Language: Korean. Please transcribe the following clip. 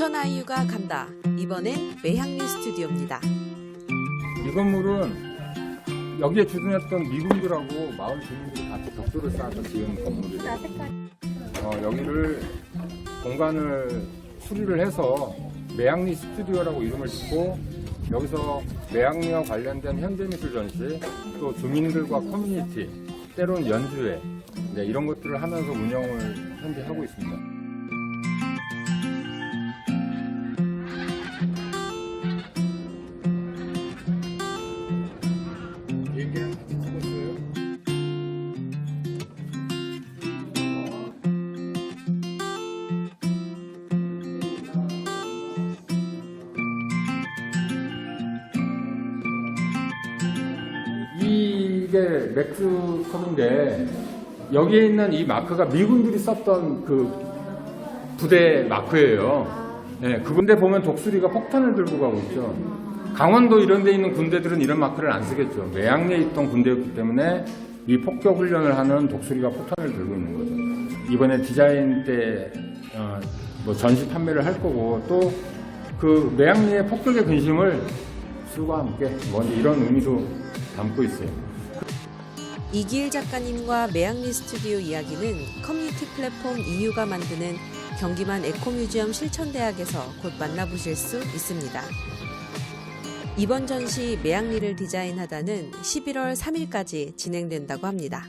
부천 아이유가 간다. 이번엔 매향리 스튜디오입니다. 이 건물은 여기에 주둔했던 미군들하고 마을 주민들이 같이 벽돌을 쌓아서 지은 건물이에요. 어, 여기를 공간을 수리를 해서 매양리 스튜디오라고 이름을 짓고 여기서 매양리와 관련된 현대미술 전시 또 주민들과 커뮤니티 때론 연주회 네, 이런 것들을 하면서 운영을 현재 하고 있습니다. 이게 맥스컵인데 여기에 있는 이 마크가 미군들이 썼던 그 부대 마크예요. 네, 그 군대 보면 독수리가 폭탄을 들고 가고 있죠. 강원도 이런 데 있는 군대들은 이런 마크를 안 쓰겠죠. 매양리에 있던 군대였기 때문에 이 폭격 훈련을 하는 독수리가 폭탄을 들고 있는 거죠. 이번에 디자인 때 어, 뭐 전시 판매를 할 거고 또그 매양리의 폭격의 근심을 술과 함께 뭐 이런 의미도 담고 있어요. 이기일 작가님과 매향리 스튜디오 이야기는 커뮤니티 플랫폼 이유가 만드는 경기만 에코뮤지엄 실천대학에서 곧 만나보실 수 있습니다. 이번 전시 매향리를 디자인하다는 11월 3일까지 진행된다고 합니다.